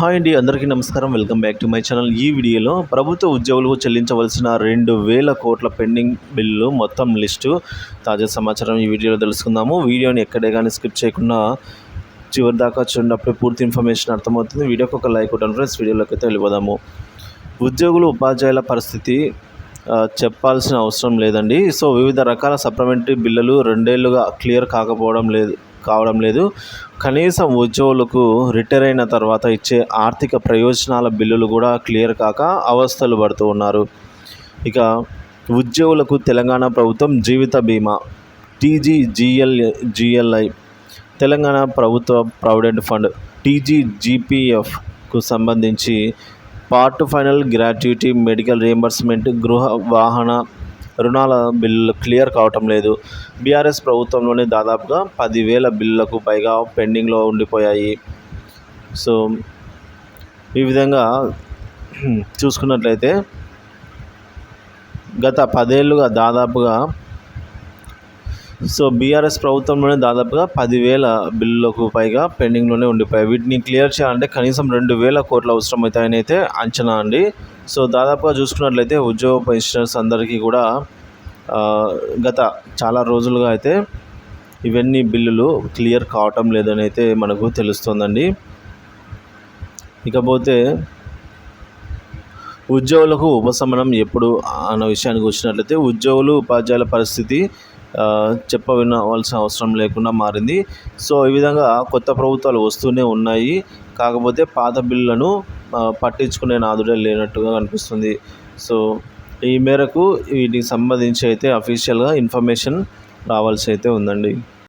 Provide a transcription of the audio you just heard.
Hi అండి అందరికీ నమస్కారం. Welcome back to my channel. ఈ వీడియోలో ప్రభుత్వ ఉద్యోగులకు చెల్లించవలసిన రెండు వేల కోట్ల పెండింగ్ బిల్లు మొత్తం లిస్టు తాజా సమాచారం ఈ వీడియోలో తెలుసుకుందాము. వీడియోని ఎక్కడే కానీ స్కిప్ చేయకుండా చివరి దాకా చూడప్పుడు పూర్తి ఇన్ఫర్మేషన్ అర్థమవుతుంది. వీడియోకి ఒక లైక్ ఉంటాను ఫ్రెండ్స్ వీడియోలోకి అయితే వెళ్ళిపోదాము. ఉద్యోగులు ఉపాధ్యాయుల పరిస్థితి చెప్పాల్సిన అవసరం లేదండి. సో వివిధ రకాల సప్లిమెంటరీ బిల్లులు రెండేళ్ళుగా క్లియర్ కాకపోవడం లేదు. కావడం లేదు. కనీసం ఉద్యోగులకు రిటైర్ అయిన తర్వాత ఇచ్చే ఆర్థిక ప్రయోజనాల బిల్లులు కూడా క్లియర్ కాక అవస్థలు పడుతూ ఉన్నారు. ఇక ఉద్యోగులకు తెలంగాణ ప్రభుత్వం జీవిత బీమా టీజీజీఎల్ జిఎల్ఐ తెలంగాణ ప్రభుత్వ ప్రావిడెంట్ ఫండ్ టీజీజీపీఎఫ్కు సంబంధించి part final gratuity medical reimbursement గృహ వాహన రుణాల బిల్లు క్లియర్ కావటం లేదు. బీఆర్ఎస్ ప్రభుత్వంలోనే దాదాపుగా పదివేల బిల్లులకు పైగా పెండింగ్లో ఉండిపోయాయి. సో ఈ విధంగా చూసుకున్నట్లయితే గత పదేళ్ళుగా దాదాపుగా సో బీఆర్ఎస్ ప్రభుత్వంలోనే దాదాపుగా పదివేల బిల్లులకు పైగా పెండింగ్లోనే ఉండిపోయాయి. వీటిని క్లియర్ చేయాలంటే కనీసం రెండు వేల కోట్లు అవసరమవుతాయని అయితే అంచనా అండి. సో దాదాపుగా చూసుకున్నట్లయితే ఉద్యోగ పెన్షనర్స్ అందరికీ కూడా గత చాలా రోజులుగా అయితే ఇవన్నీ బిల్లులు క్లియర్ కావటం లేదని అయితే మనకు తెలుస్తుందండి. ఇకపోతే ఉద్యోగులకు ఉపశమనం ఎప్పుడు అన్న విషయానికి వచ్చినట్లయితే ఉద్యోగులు ఉపాధ్యాయుల పరిస్థితి చెప్ప వినవలసిన అవసరం లేకుండా మారింది. సో ఈ విధంగా కొత్త ప్రభుత్వాలు వస్తూనే ఉన్నాయి. కాకపోతే పాత బిల్లులను పట్టించుకునే నాదుడే లేనట్టుగా కనిపిస్తుంది. సో ఈ మేరకు వీటికి సంబంధించి అయితే అఫీషియల్గా ఇన్ఫర్మేషన్ రావాల్సి అయితే ఉందండి.